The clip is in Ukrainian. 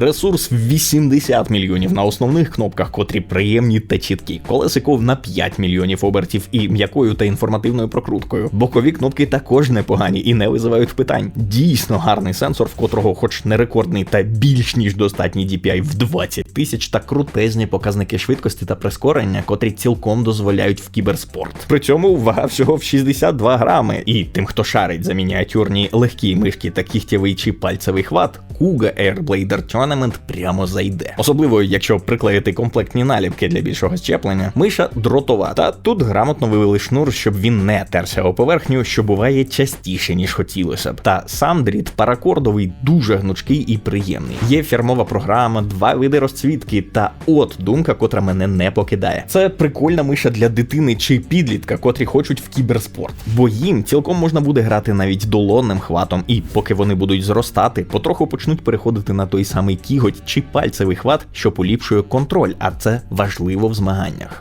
Ресурс в 80 мільйонів на основних кнопках, котрі приємні та чіткі. Колесико на 5 мільйонів обертів і м'якою та інформативною прокруткою. Бокові кнопки також непогані і не визивають питань. Дійсно гарний сенсор, в котрого, хоч не рекордний та більш ніж достатній DPI в 20 тисяч та крутезні показники швидкості та прискорення, котрі цілком дозволяють в кіберспорт. При цьому вага всього в 62 грами. І тим, хто шарить за мініатюрні легкі мишки та кігтєвий чи пальцевий хват, Kuga Airblader Tournament прямо зайде. Особливо, якщо приклеїти комплектні наліпки для більшого щеплення, миша дротова. Та тут грамотно вивели шнур, щоб він не терся о поверхню, що буває частіше, ніж хотілося б. Та сам дріт паракордовий, дуже гнучкий і приємний. Є фірмова програма, два види розцвітки, та от думка, котра мене не покидає. Це прикольна миша для дитини чи підлітка, котрі хочуть в кіберспорт. Бо їм цілком можна буде грати навіть долонним хватом, і поки вони будуть зростати, потроху почнуть переходити на той самий кіготь чи пальцевий хват, що поліпшує контроль, а це важливо в змаганнях.